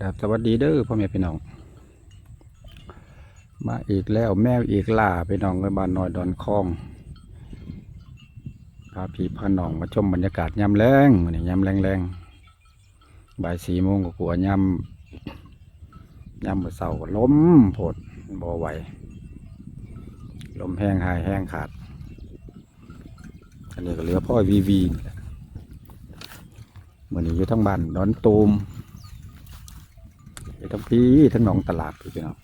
ครับสวัสดีเด้อพ่อแม่พี่น้อง มาอีกแล้วแมวอีกล่าพี่น้องในบ้านน้อยดอนคองพาพี่พาน้องมาชมบรรยากาศยามแรงมื้อนี้ยามแรงแรงบ่ายสี่โมงก็กลัวยามยามมื้อเช้าก็ลมโพดบ่ไหวลมแห้งหายแห้งขาด อันนี้ก็เหลือพ่อวีวีนี่แหมื้อนี้อยู่ทั้งบ้านดอนตูม อยู่ทั้งพี่ทั้งหนองตลาดพี่น้อง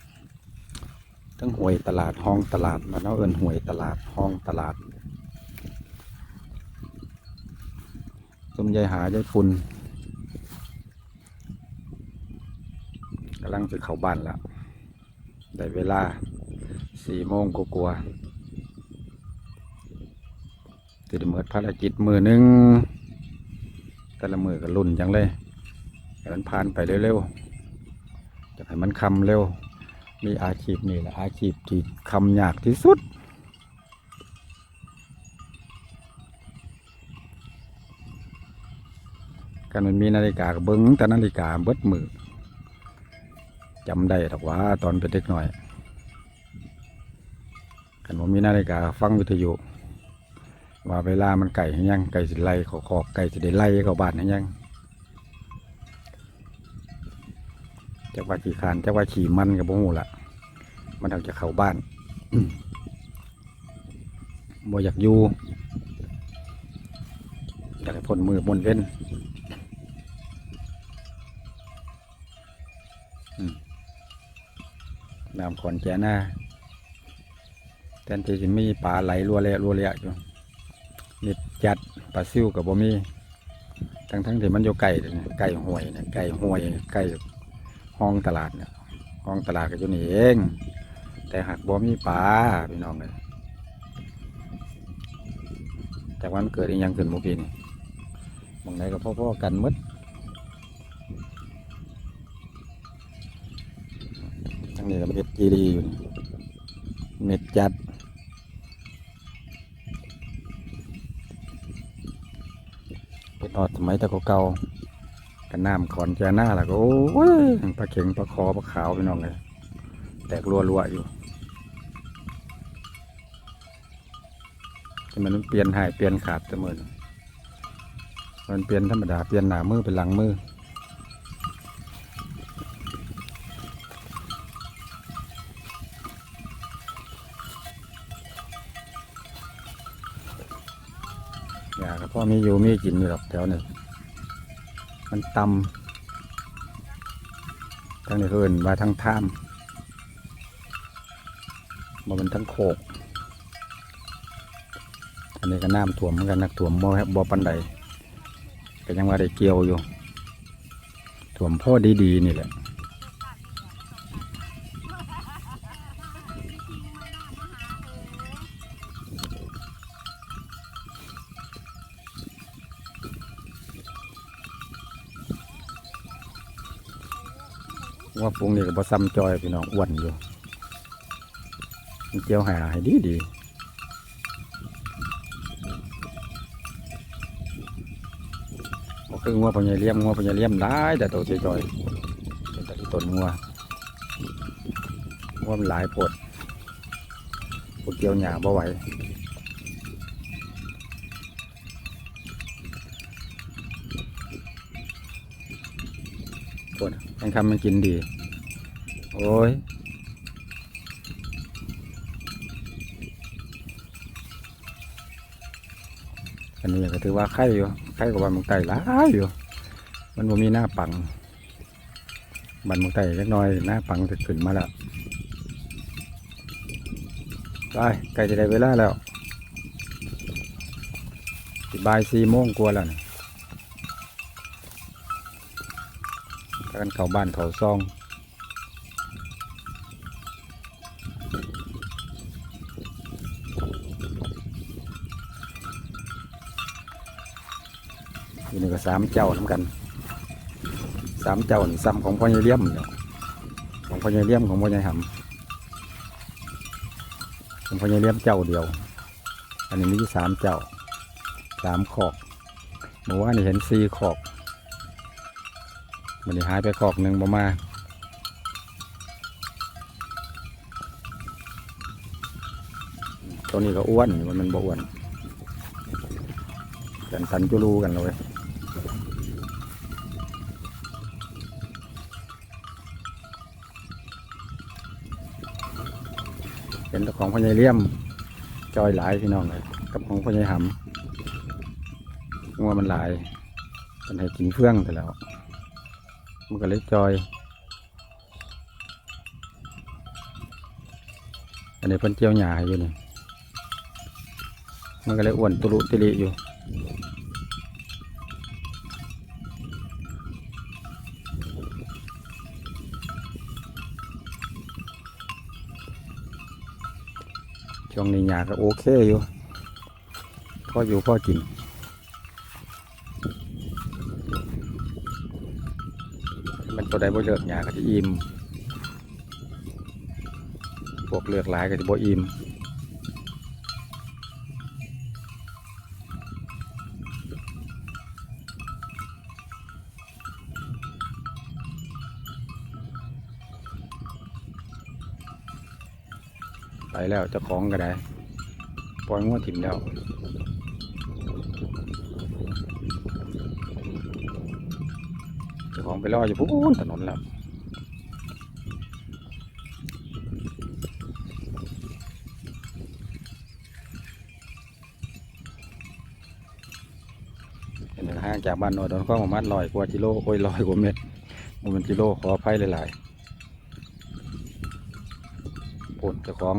ทั้งหวยตลาดห้องตลาดมันเอาเอินหวยตลาดห้องตลาดสมยายหายายปุนกำลังจะเข้าบ้านแล้วได้เวลาสี่โมงกลัวาๆจะได้เมิดภารกิจมือนึง แต่ละมือก็ลุ่นจังเลยมันผ่านไปเร็วๆ จะให้มันคำเร็ว มีอาชีพนี่แหละอาชีพที่คำยากที่สุดการมันมีนาฬิกาเบิ้งแต่นาฬิกาเบิดมือจำได้หรอกว่าตอนเป็นเด็กหน่อย กันผมมีนาฬิกาฟังวิทยุว่าเวลามันไก่ยังไก่สิไล่ขอขอกไก่สิได้ไล่เข้าบ้านยัง จักว่าขี่คานจักว่าขี่มันกับบ่ฮู้ละมันถึงจะเข้าบ้านบ่อยากอยู่อยากให้พ้นมือพ้นเว้นอืมน้ำขอนแก่หน้าแทนที่จะมีปลาไหลรัวเละรัวเละอยู่นิดจัดปลาซิวกับบ่มีทั้งทั้งๆที่มันอยู่ไก่ไก่ห่วยเนี่ยไก่ห่วยไก่ ห้องตลาดเนี่ยห้องตลาดก็อยู่นี่เอง แต่หากบ่มีปลาพี่น้องเลยจากวันเกิดอีกยังขึ้นมูกินมองไหนก็พ่อๆกันหมดทั้งนี้ก็เม็ดจีดีอยู่เม็ดจัดเป็นอดสมัยต่เก่าๆกั น้ำขอนแจหน้าแล้วก็โอ้ยปลาเข็งปลาคอปลาขาวพี่น้องเลยแตกรัวๆอยู่ที่มันเปลี่ยนหายเปลี่ยนขาดเสมอมันเปลี่ยนธรรมดาเปลี่ยนหน้ามือเป็นหลังมืออยากพ่อมีอยู่มีกินอยู่หรอกแถวนี้ มันต่ำทั้งในี้เอินว่าทั้งท่ามบ่มันทั้งโขกอันนี้ก็น้ำถ่วมเหมือนกันนักถ่วมบ่บ่ปันใดก็ยังว่าได้เกี่ยวอยู่ถ่วมพ่อดีๆนี่แหละ ปุงนี่ก็บ่ซ้ำจอยพี่น้องอ้วนอยู่มันเจียวหาให้ดีดีบ่คืองัวพญาเลี้ยมงัวพญาเลี้ยมได้แต่ตัวจอยเป็นแต่ต้นงัวงัวมันหลายโพดพวกเกี่ยวหญ้าบ่ไหวโพดยังคำมันกินดี โอ้ยอันนี้ก็ถือว่าไข่อยู่ไข่กับบันมุกไก่หลายอยู่ มันบ่มีหน้าปัง บันมุกไก่เล็กน้อยหน้าปังจะขึ้นมาแล้วไปไก่จะได้เวลาแล้วสิบ่ายสี่โมงกว่าแล้วนี่ถ้ากันเข้าบ้านเขาซอง สามเจ้าทำกันสามเจ้านี่ซ้ำของพ่อใหญ่เลี่ยมของพ่อใหญ่เลี่ยมของพ่อใหญ่หำของพ่อใหญ่เลี่ยมเจ้าเดียว อันนี้มีสามเจ้าสามขอกเมื่อวานนี่เห็นสี่ขอกมันหายไปคอกหนึ่งบ่มาณตัวนี้ก็อ้วนมันมันบ่อ้วนกันสันจุลูกันเลย เป็นตัวของพญายเลี่ยม จอยหลายพี่น้องเลยกับของพญายหำงัวมันหลายมันให้กินเฟื่องแต่แล้ว มันก็เลยจอย อันนี้เพิ่นเจียวหญ้าอยู่นี่มันก็เลยอ้วนตุลุติลิอยู่ ช่วงนี้หยาก็โอเคอยู่พออยู่พอกินมันตัวใดบ่เลือกหยาก็จะอิ่มพวกเลือกหลายก็จะบ่อิ่ม แล้วเจ้าของก็ได้ปล่อยงัวถิ่มแล้วเจ้าของไปรออยู่พูนถนนแล้วเป็นห่างจากบ้านหน่อยโดนข้องประมาณลอยกว่ากิโลโอ้ยลอยกว่าเมตรมันเป็นกิโลขออภัยหลายๆปุ่นเจ้อง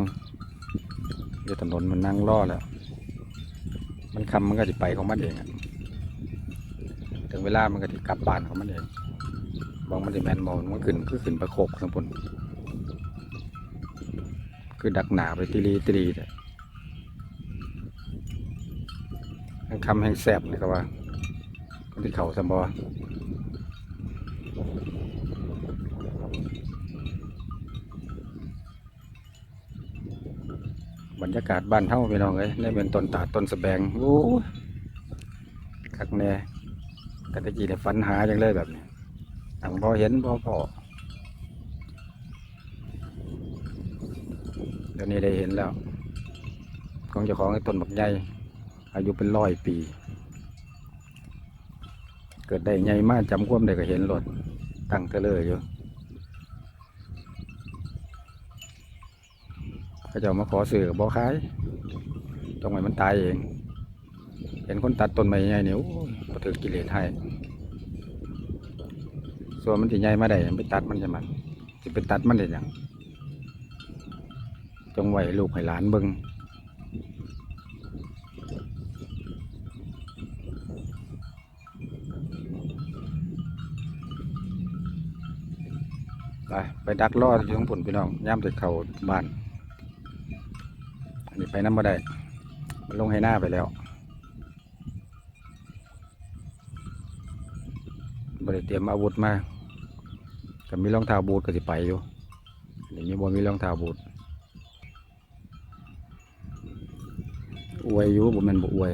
ดี๋ยวถนนมันนั่งรอแล้ว มันคำมันก็จะไปของมันเองถึงเวลามันก็จะกลับบ้านของมันเองบองมันจะแมนบอลมันขึ้นคือขึ้นประโคกทั้งปุ่นคือดักหนาไปตีรีตีรีแต่คำแห่งแสบเลยก็ว่าคนที่เขาสมบอบ รยากาศบ้านเท่าพี่น้องเลยนี่เป็นต้นตาต้นสแบงโอ้คักแน่กตะกี้เนี่ยฝันหาจังเลยแบบนี้อังพอเห็นพอพอเดี๋ยวนี้ได้เห็นแล้ว ของเจ้าของไอ้ต้นบักใหญ่อายุเป็นร้อยปี เกิดได้ใหญ่มากจำความได้ก็เห็นรถตั้งเทเลอร์อยู่ เขาเจะมาขอซื้อบบ่ขายต้องให้มันตายเอง เห็นคนตัดต้นไม้ใหญ่เนี่ยโอ้ปถือกิเลสให้ส่วนมันที่ใหญ่มาได้มันไปตัดมันจะมันจะไปตัดมันได้หยังจงไวลูกให้หลานเบิ่งไปไปดักล่ออยู่ข้างบนพี่น้องย่ามจะเขาบ้าน นนี้ไปน้ำมาได้มันลงให้หน้าไปแล้วบริเตรียมอาวุธมาก็มีรองเท้าบูทก็สิไปอยู่อันนี้บ่มีรองเท้าบูทอวยอยู่บ่แม่นบ่อวย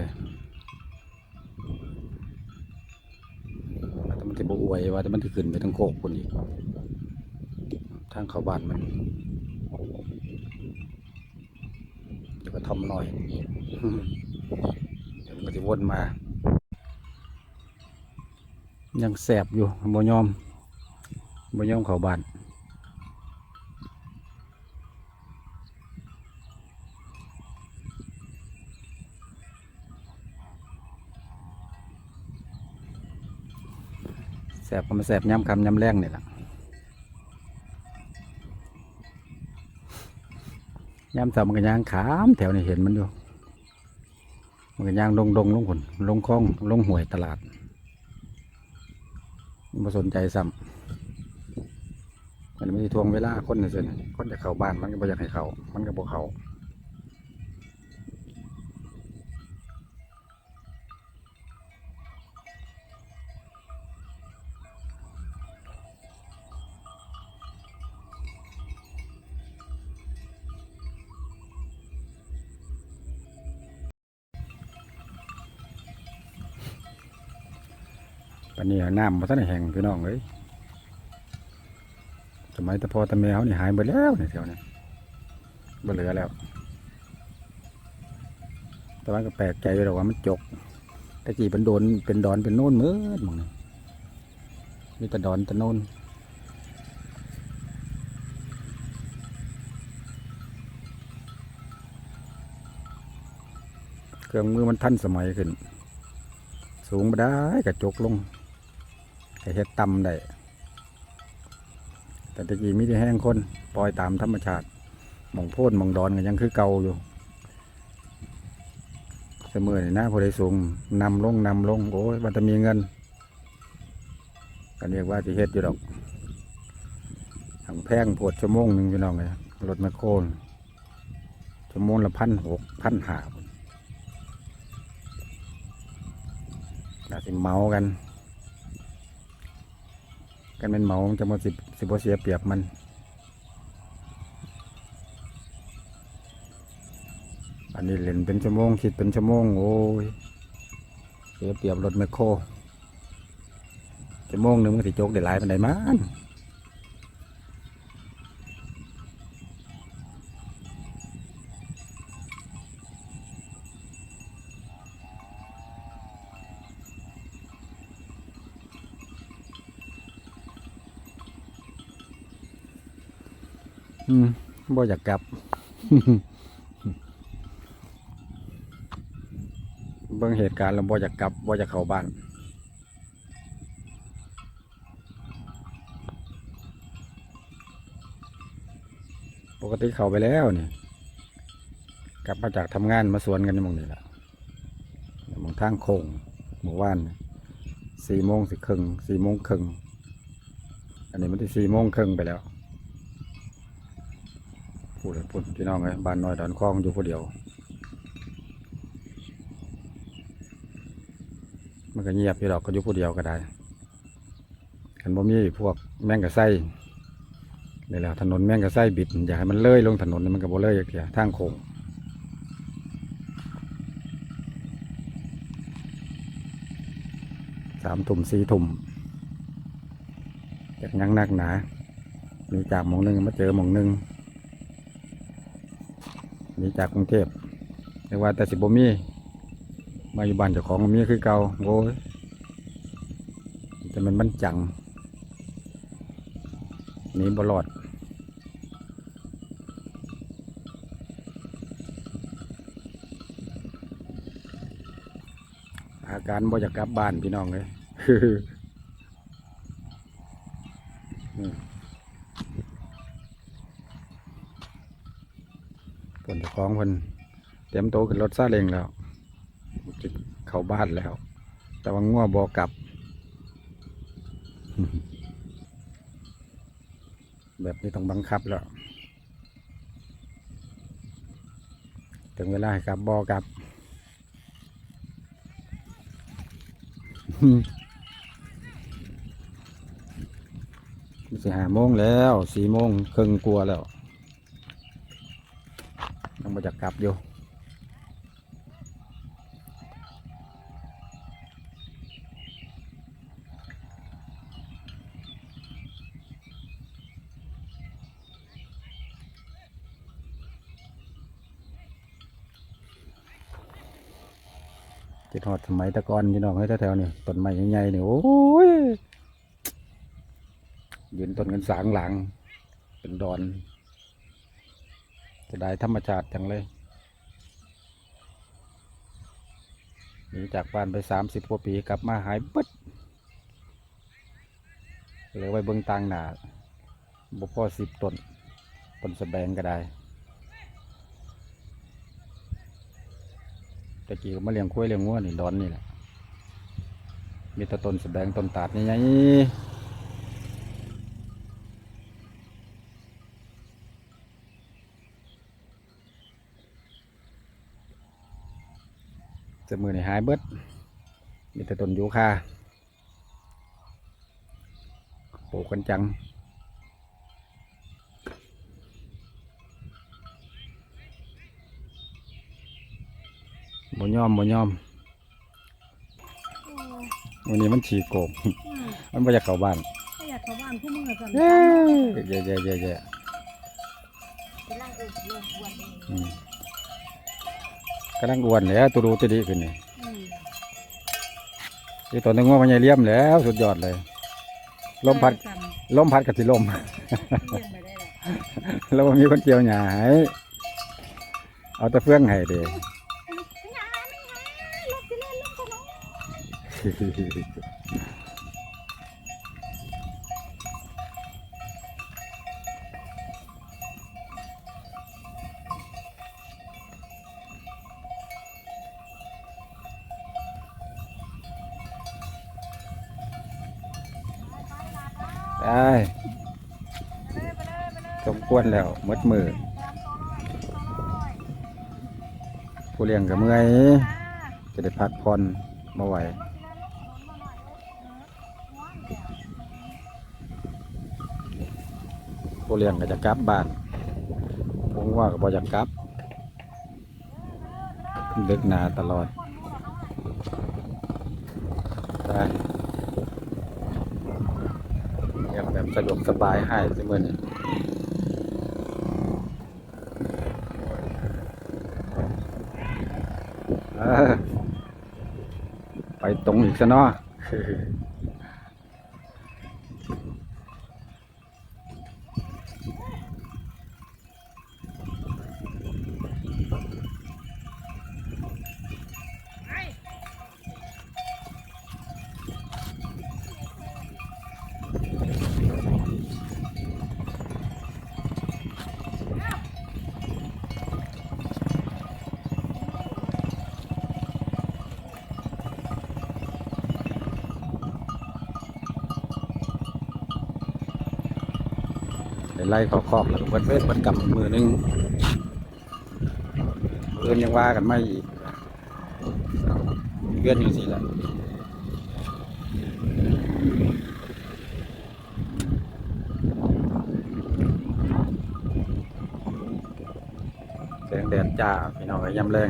แต่มันสิบ่อวยว่าแต่มันสิขึ้นไปทั้งโคกคนอีกทางเขาบ้านมัน เดี๋ยวก็ทำหน่อยเดี๋ยวมันก็จะวนมา ยังแสบอยู่บ่ยอมบ่ยอมเข้าบ้านแสบก็มาแสบย้ำคำย้ำแรงนี่แหละ ยามเสามันก็ย่างขามแถวนี้เห็นมันอยู่มันก็ย่างลงดงๆลงผลลงคลองลงห่วยตลาดมาสนใจซ้ำมันไม่ได้ทวงเวลาคนเลยสิคนจะเข้าบ้านมันก็บ่อยากให้เขามันก็บ่เขา ปานนี้น้ำมาท่านแห้งพี่น้องเลยสมัยตะพอตะแมวนี่หายไปแล้วในแถวนี้บ่เหลือแล้ว แต่ว่าก็แปลกใจไปหรอกว่ามันจกตะกี้เป็นโดนเป็นดอนเป็นโน่นเมือมองนี่มีแต่ดอนแต่โน่นเครื่องมือมันทันสมัยขึ้น สูงไปได้กระจกลง ให้เฮ็ดต่ำได้ แต่ตะกี้มีแต่แห้งคนปล่อยตามธรรมชาติมองโพ่นมองดอนก็ยังคือเก่าอยู่ เสมอนี่นะผู้ใดสูงนำลงนำลงโอ้ยมันจะมีเงินก็เรียกว่าที่เฮ็ดอยู่ดอกทางแพงปวดชั่วโมงหนึ่งพี่น้องเลยรถแมคโคนชั่วโมงละพันหกพันห้าอาจจะเมากัน กันเป็นเมาจะมาสิบสิบเสียเปรียบมันอันนี้เล่นเป็นชั่วโมงคิดเป็นชั่วโมงโอ้ยเสียเปรียบรถแมคโครชั่วโมงหนึ่งมันสิโจกได้หลายปันไดมัน อืมบ่อยากกลับเบิ่งเหตุการณ์แล้วบ่อยากกลับบ่อยากเข้าบ้านปกติเข้าไปแล้วนี่กลับมาจากทำงานมาสวนกันในมองนี้แหละมองทางโค้งหมู่บ้านสี่โมงสิครึ่งสี่โมงครึ่งอันนี้มันที่สี่โมงครึ่งไปแล้ว พูดเลยพูดพี่น้องเลยบ้านน้อยดอนคลองอยู่ผู้เดียว มันก็เงียบอยู่ดอกก็อยู่ผู้เดียวก็ได้คันบ่มีพวกแมงกะไส้นี่แหละถนนแมงกะไส้บิดอยากให้มันเลื่อยลงถนนมันก็บ่เลื่อยอย่างเดียวทางโค้งสามถุ่มสี่ถุ่มจากยังนักหนา มีจากหมองหนึงมาเจอหมองหนึ่ง มีจากกรุงเทพเรียกว่าแต่สิบ่มีมาอยู่บ้านเจ้าของมีคือเก่าโอ้ยแต่มันมันจังนีบรอดอาการบ่อยากกลับบ้านพี่น้องเลย อืมผลเจ้า ของเพิ่นเตรียมโตขึ้นรถซาเล้งแล้วจะเข้าบ้านแล้ว แต่ว่าง่วบอกลับ แบบนี้ต้องบังคับแล้วถึงเวลาให้กลับบอกลับมันสิหาโมงแล้วสี่โมงครึ่งกลัวแล้ว กลับอยู่จิตหอดสมัยตะกอนพี่น้องให้แถวๆนี่ต้นไม้ใหญ่ๆนี่โอ้ยยืนต้นกันสางหลัง เป็นดอนจะได้ธรรมชาติจังเลย นีจากบ้านไปสามสิบกว่าปีกลับมาหายปึ๊ดเหลือไว้เบื้องต่างหนาบุพ่อสิบต้นต้นสะแบงก็ได้ตะกี้มาเลี้ยงคุ้ยเลี้ยงงัวนี่ดอนนี่แหละมีแต่ต้นสะแบงต้นตาดนี่ไง จะมือนี่หายเบิดมีแต่ต้นยูคาปลูกกันจังบ่ยอมบ่ยอมโอ้วันนี้มันฉี่โกงอืมมันบ่อยากเข้าบ้านถ้าอยากเขาบ้านผู้มึงอะสั่นเย้เย้เย้เย้เย้ กำลังเอิบลงวันเองอืมกำลังอ้วนแล้วตัวดูตัวดีขึ้นนี่อืมที่ตัวนึงว่ามันใหญ่เลี่ยมแล้วสุดยอดเลย ลมพัดสั่นลมพัดกับที่ลมเลี้ยงไปได้แหละแล้วมันมีคนเกี่ยวหญ้าให้เอาแต่เฟื่องให้เด้ ไม่หาไม่หาลูกจะเล่นลูกจะน้องได้สมควรแล้วมดมือผู้เลี้ยงกับเมื่อยจะได้พักผ่อนมาไหวผู้เลี้ยงก็จะกลับบ้านผมว่าก็บอจะกลับดึกหนาตลอดได้ สะดวกสบายให้เสมอนี่ไปตรงอีกซะเนาะ ล่เขาคอกแล้วก็เบิดเวทเบิดกำมือหนึงเพื่อนยังว่ากันไม่อีกเพื่อนอยู่สิแหละแสงแดดจ้าพี่น้องก็ยำแรง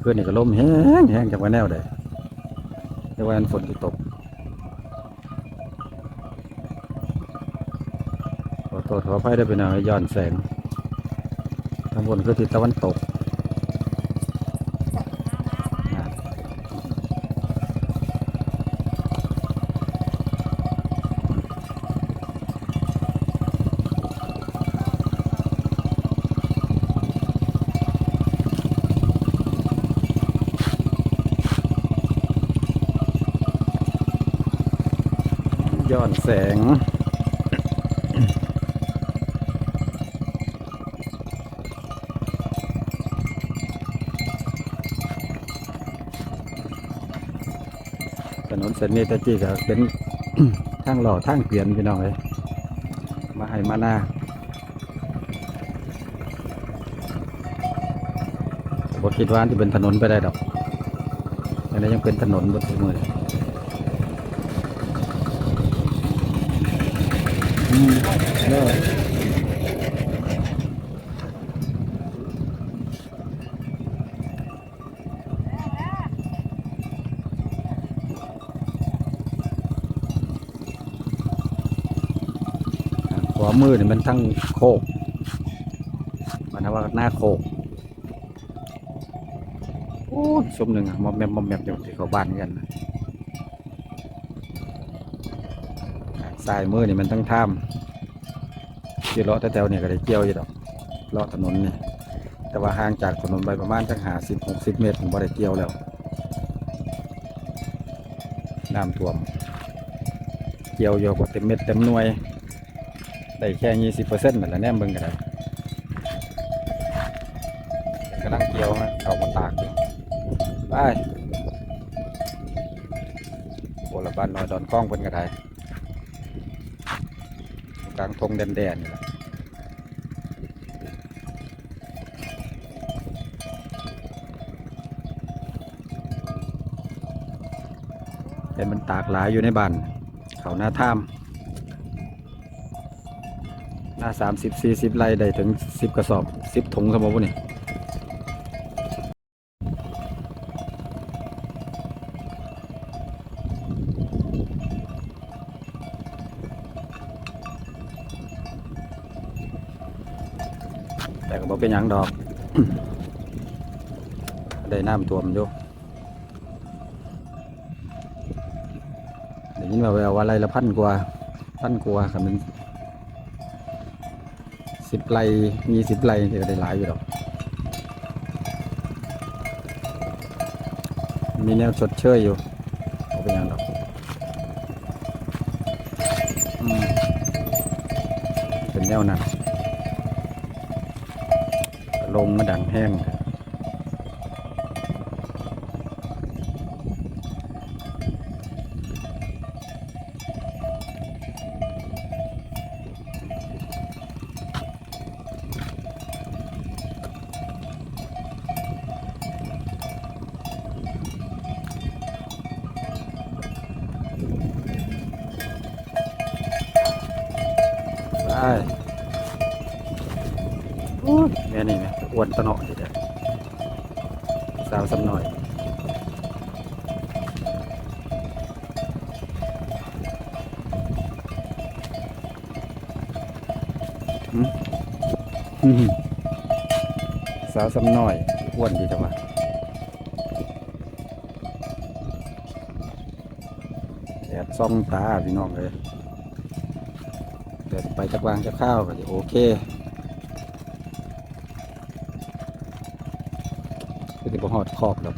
เมื่อนนี่ก็ลมแห้งแห้งจากวันแนวเด้แต่ว่าฝนที่ตก อโทษขออภัยได้เป็นหน่อยย้อนแสงทางบนคือทิศตะวันตกย้อนแสง ส้นนี้ตะกี้ก็เป็นทางหล่อทางเปลี่ยนพี่น้องเลยมาให้มาหน้าบคิดว่าที่เป็นถนนไปได้ดอกอันนี้ยังเป็นถนนบนทุกมืออืมเด้อข วามือนี่มันทั้งโคกมันทว่าหน้าโคกโอ้ชมหนึ่งอะมอมแมมมอมแมมอยู่ที่เขาบ้านกันนะสายมือนี่มันทั้งถ้ำที่เลาะแถวๆเนี่ยก็ได้เกี่ยวอยู่ดอกเลาะถนนนี่แต่ว่าห่างจากถนนไปประมาณจังหาสิบหกสิบเมตรผมบ่ได้เกี่ยวแล้วน้ำท่วม เกี่ยวโยกว่าเต็มเม็ดเต็มหน่วย ได้แค่ยี่สิบเปอร์เซ็นต์นั่นแหละแนมเบิ่งกันได้กำลังเกี่ยวนะเขามาตากอยู่ไปโบราณบ้านน้อยดอนกล้องเพิ่นก็ได้กลางทงแดนๆนี่แหละเห็นมันตากหลายอยู่ในบ้านเขาหน้าถ้ำ ถ้าสามสิบสี่สิบไร่ได้ถึงสิบกระสอบสิบถุงครับผมนี่แต่ก็บอกเป็นยังดอก ได้น้ำท่วมอยู่ได้ยินมาแววว่าไรละพันกว่า พันกว่าค่ะมัน สิบไร่มีสิบไร่นี่ก็ได้หลายอยู่หรอก มีแนวชดเชยอยู่เป็นหยังดอกเป็นแนวนั้นลงมาดังแห้ง แม่นี่แม่อ้วนตะเนาะดีเด้อสาวสำหน่อยสาวสำน้อยอ้วนดีจังวะแดดส่องตาพี่น้องเลย จักวางจะข้าวก็จะโอเคก็จะบ่หอดขอบดอก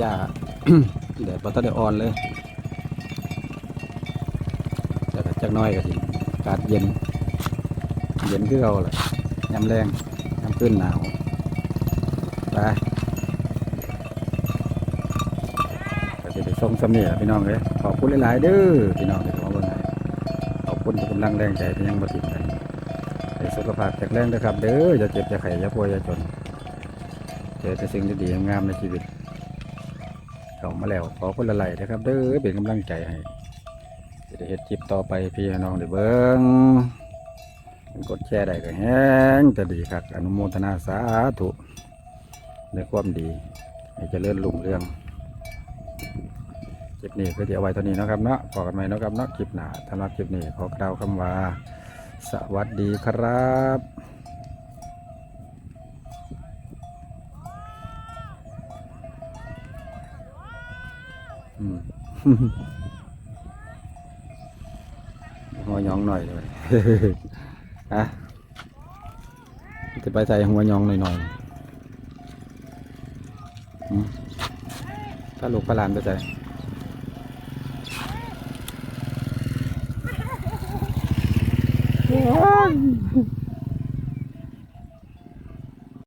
จ้า แดดบ่ทันได้อ่อนเลยแต่ก็จักน้อยก็สิอากาศเย็น เย็นคือเอาแหละยามแรงยามขึ้นหนาวไปก็จะไปส่งสำเนียพี่น้องเลยขอบคุณหลายๆเด้อพี่น้องที่ข้ามเบิ่งให้ขอบคุณที่กำลังแรงใจที่ยังบ่ทิ้งกันสุขภาพแข็งแรงเด้อครับ เด้ออย่าเจ็บอย่าไข้อย่าป่วยอย่าจนเจอแต่สิ่งดีๆงามในชีวิต มาแล้ว ขอคนละไหลนะครับ เด้อเป็นกำลังใจให้จะได้เฮ็ดคลิปต่อไปพี่น้องได้เบิ่งกดแชร์ได้ก็แห้งจะดีครับ อนุโมทนาสาธุในความดีให้เจริญรุ่งเรื่องคลิปนี้ก็จะเอาไว้เท่านี้นะครับเนาะพอกันใหมนะครับเนาะคลิปหน้าสำหรับคลิปนี้ขอกล่าวคำว่า สวัสดีครับ หัวยองหน่อยเลยฮะจะไปใส่หัวยองหน่อยหน่อยๆอืมถ้าลูกพระลานไปใส่โอ้